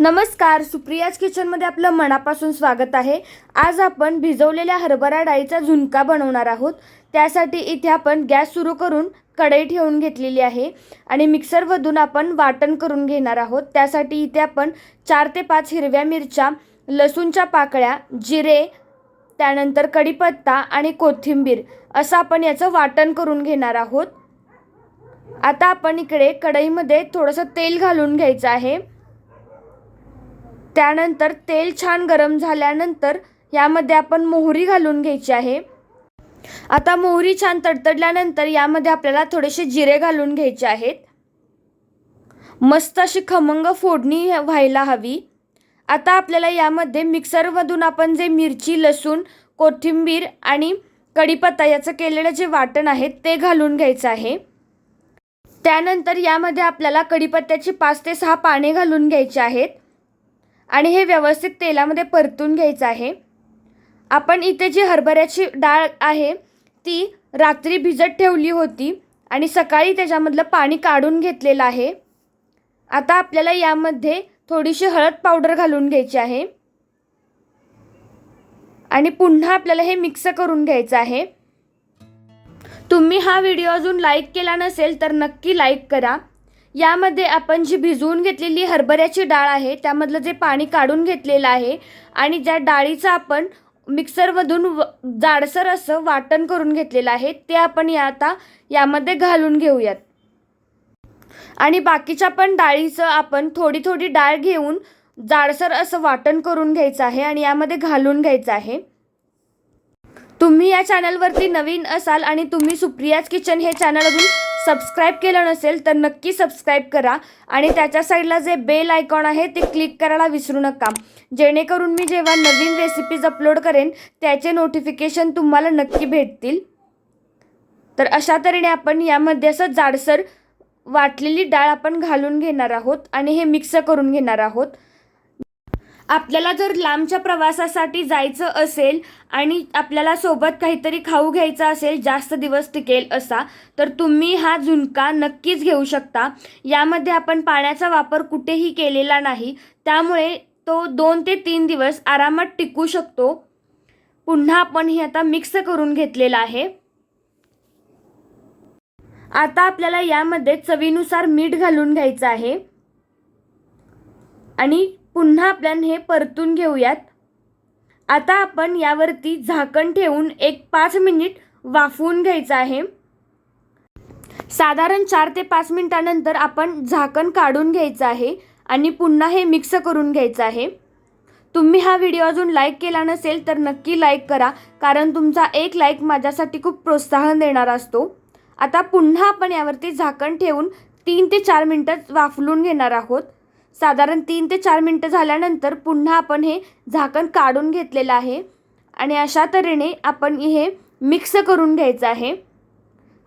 नमस्कार सुप्रियाज किचनमध्ये आपलं मनापासून स्वागत आहे. आज आपण भिजवलेल्या हरभरा डाळीचा झुणका बनवणार आहोत. त्यासाठी इथे आपण गॅस सुरू करून कढई ठेवून घेतलेली आहे आणि मिक्सरमधून आपण वाटण करून घेणार आहोत. त्यासाठी इथे आपण चार ते पाच हिरव्या मिरच्या लसूणच्या पाकळ्या जिरे त्यानंतर कढीपत्ता आणि कोथिंबीर असं आपण याचं वाटण करून घेणार आहोत. आता आपण इकडे कढईमध्ये थोडंसं तेल घालून घ्यायचं आहे. त्यानंतर तेल छान गरम झाल्यानंतर यामध्ये आपण मोहरी घालून घ्यायची आहे. आता मोहरी छान तडतडल्यानंतर यामध्ये आपल्याला थोडेसे जिरे घालून घ्यायचे आहेत. मस्त अशी खमंग फोडणी व्हायला हवी. आता आपल्याला यामध्ये मिक्सरमधून आपण जे मिरची लसूण कोथिंबीर आणि कढीपत्ता याचं केलेलं जे वाटण आहे ते घालून घ्यायचं आहे. त्यानंतर यामध्ये आपल्याला कढीपत्त्याची पाच ते सहा पाने घालून घ्यायची आहेत. आणि हे व्यवस्थित तेलामध्ये परतून घ्यायचं आहे. आपण इथे जी हरभऱ्याची डाळ आहे ती रात्री भिजत ठेवली होती आणि सकाळी त्याच्यामधलं पाणी काढून घेतलेलं आहे. आता आपल्याला यामध्ये थोडीशी हळद पावडर घालून घ्यायची आहे. आणि पुन्हा आपल्याला हे मिक्स करून घ्यायचं आहे. तुम्ही हा व्हिडिओ अजून लाईक केला नसेल तर नक्की लाईक करा. यामध्ये आपण जी भिजवून घेतलेली हरभऱ्याची डाळ आहे त्यामधलं जे पाणी काढून घेतलेलं आहे आणि ज्या डाळीचं आपण मिक्सरमधून व जाडसर असं वाटण करून घेतलेलं आहे ते आपण या आता यामध्ये घालून घेऊयात. आणि बाकीच्या पण डाळीचं आपण थोडी थोडी डाळ घेऊन जाडसर असं वाटण करून घ्यायचं आहे आणि यामध्ये घालून घ्यायचं आहे. तुम्ही या चॅनलवरती नवीन असाल आणि तुम्ही सुप्रियाज किचन हे चॅनल अजून सबस्क्राईब केलं नसेल तर नक्की सबस्क्राईब करा. आणि त्याच्या साईडला जे बेल आयकॉन आहे ते क्लिक करायला विसरू नका. जेणेकरून मी जेव्हा नवीन रेसिपीज अपलोड करेन त्याचे नोटिफिकेशन तुम्हाला नक्की भेटतील. तर अशा तऱ्हेने आपण यामध्ये असं जाडसर वाटलेली डाळ आपण घालून घेणार आहोत आणि हे मिक्स करून घेणार आहोत. आपल्याला जर लांबच्या प्रवासासाठी जायचं असेल आणि आपल्याला सोबत काहीतरी खाऊ घ्यायचं असेल जास्त दिवस टिकेल असा तर तुम्ही हा झुणका नक्कीच घेऊ शकता. यामध्ये आपण पाण्याचा वापर कुठेही केलेला नाही. त्यामुळे तो दोन ते तीन दिवस आरामात टिकू शकतो. पुन्हा आपण हे आता मिक्स करून घेतलेलं आहे. आता आपल्याला यामध्ये चवीनुसार मीठ घालून घ्यायचं आहे. आणि पुन्हा आपण हे परतून घेऊयात. आता आपण यावरती झाकण ठेवून एक पाच मिनिट वाफवून घ्यायचं आहे. साधारण चार ते पाच मिनिटानंतर आपण झाकण काढून घ्यायचं आहे आणि पुन्हा हे मिक्स करून घ्यायचं आहे. तुम्ही हा व्हिडिओ अजून लाईक केला नसेल तर नक्की लाईक करा कारण तुमचा एक लाईक माझ्यासाठी खूप प्रोत्साहन देणारा असतो. आता पुन्हा आपण यावरती झाकण ठेवून तीन ते चार मिनटं वाफलून घेणार आहोत. साधारण तीन ते चार मिनटं झाल्यानंतर पुन्हा आपण हे झाकण काढून घेतलेलं आहे. आणि अशा तऱ्हेने आपण हे मिक्स करून घ्यायचं आहे.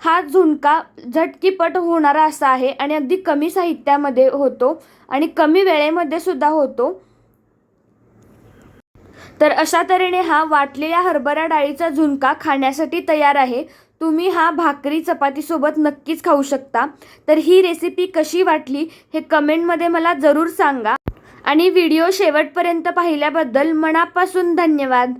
हा झुणका झटकीपट होणारा असा आहे आणि अगदी कमी साहित्यामध्ये होतो आणि कमी वेळेमध्ये सुद्धा होतो. तर अशा तऱ्हेने हा वाटलेल्या हरभरा डाळीचा झुणका खाण्यासाठी तयार आहे. तुम्ही हा भाकरी चपातीसोबत नक्कीच खाऊ शकता. तर ही रेसिपी कशी वाटली हे कमेंटमध्ये मला जरूर सांगा. आणि व्हिडिओ शेवटपर्यंत पाहिल्याबद्दल मनापासून धन्यवाद.